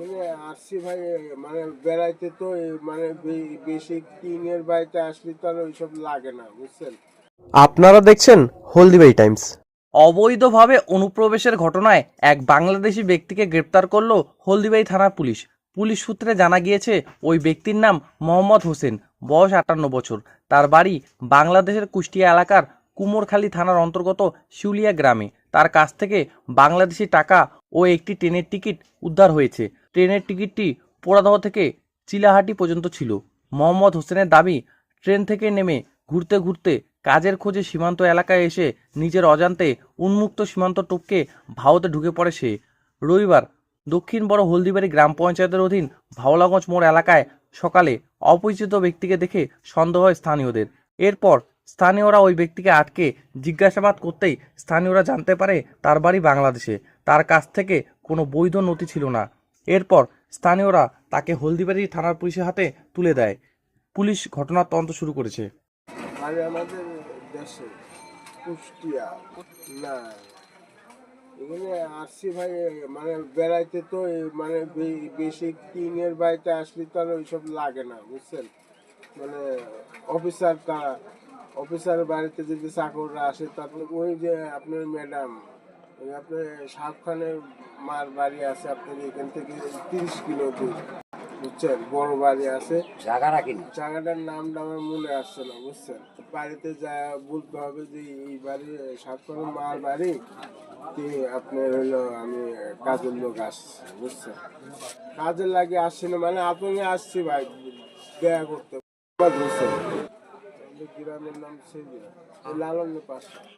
এখানে আসছি ভাই মানে বেড়াইতে তো মানে বেশি টিনের বাড়িতে আসলে তো আর ওইসব লাগে না বুঝছেন? আপনারা দেখছেন হলদিবাই টাইমস। অবৈধভাবে অনুপ্রবেশের ঘটনায় এক বাংলাদেশি ব্যক্তিকে গ্রেপ্তার করল হলদিবাই থানা পুলিশ। পুলিশ সূত্রে জানা গিয়েছে ওই ব্যক্তির নাম মোহাম্মদ হোসেন বয়স আটান্ন বছর। তার বাড়ি বাংলাদেশের কুষ্টিয়া এলাকার কুমোরখালী থানার অন্তর্গত শিউলিয়া গ্রামে। তার কাছ থেকে বাংলাদেশি টাকা ও একটি ট্রেনের টিকিট উদ্ধার হয়েছে। ট্রেনের টিকিটটি পোড়াদহ থেকে চিলাহাটি পর্যন্ত ছিল। মোহাম্মদ হোসেনের দাবি, ট্রেন থেকে নেমে ঘুরতে ঘুরতে কাজের খোঁজে সীমান্ত এলাকায় এসে নিজের অজান্তে উন্মুক্ত সীমান্ত টপকে ভারতে ঢুকে পড়ে সে। রবিবার দক্ষিণ বড় হলদিবাড়ি গ্রাম পঞ্চায়েতের অধীন ভাওলাগঞ্জ মোড় এলাকায় সকালে অপরিচিত ব্যক্তিকে দেখে সন্দেহ হয় স্থানীয়দের। এরপর স্থানীয়রা ওই ব্যক্তিকে আটকে জিজ্ঞাসাবাদ করতেই স্থানীয়রা জানতে পারে তার বাড়ি বাংলাদেশে। তার কাছ থেকে কোনো বৈধ নথি ছিল না। এরপর স্থানীয়রা তাকে হলদিবাড়ি থানার পুলিশের হাতে তুলে দেয়। পুলিশ ঘটনার তদন্ত শুরু করেছে। আর আমাদের দেশে কুষ্টিয়া, না, এখানে আসছি ভাই মানে বেড়াইতে তো মানে বেশি টিনের বাড়িতে আসলে তো আর ওইসব লাগে না, বুঝছেন? মানে অফিসার তারা অফিসার বাড়িতে যদি চাকররা আসে, তারপরে ওই যে আপনার ম্যাডাম আপনার শাহরুখ খানের মার বাড়ি আছে আপনার এখান থেকে তিরিশ কিলো দূর বুঝছেন? বড় বাড়ি আছে। জায়গাটা কিনা জায়গাটার নামটা আমার মনে আসছে না বুঝছেন? বাড়িতে যা বলতে হবে যে এই বাড়ি সাতকর মার বাড়ি কি আপনার হলো আমি কাজের লোক আসছি বুঝছেন? কাজের লাগে আসছি না মানে আপনি আসছি ভাই দেখা করতে। বুঝছেন গ্রামের নাম সেদিয়া লালনের পাশে।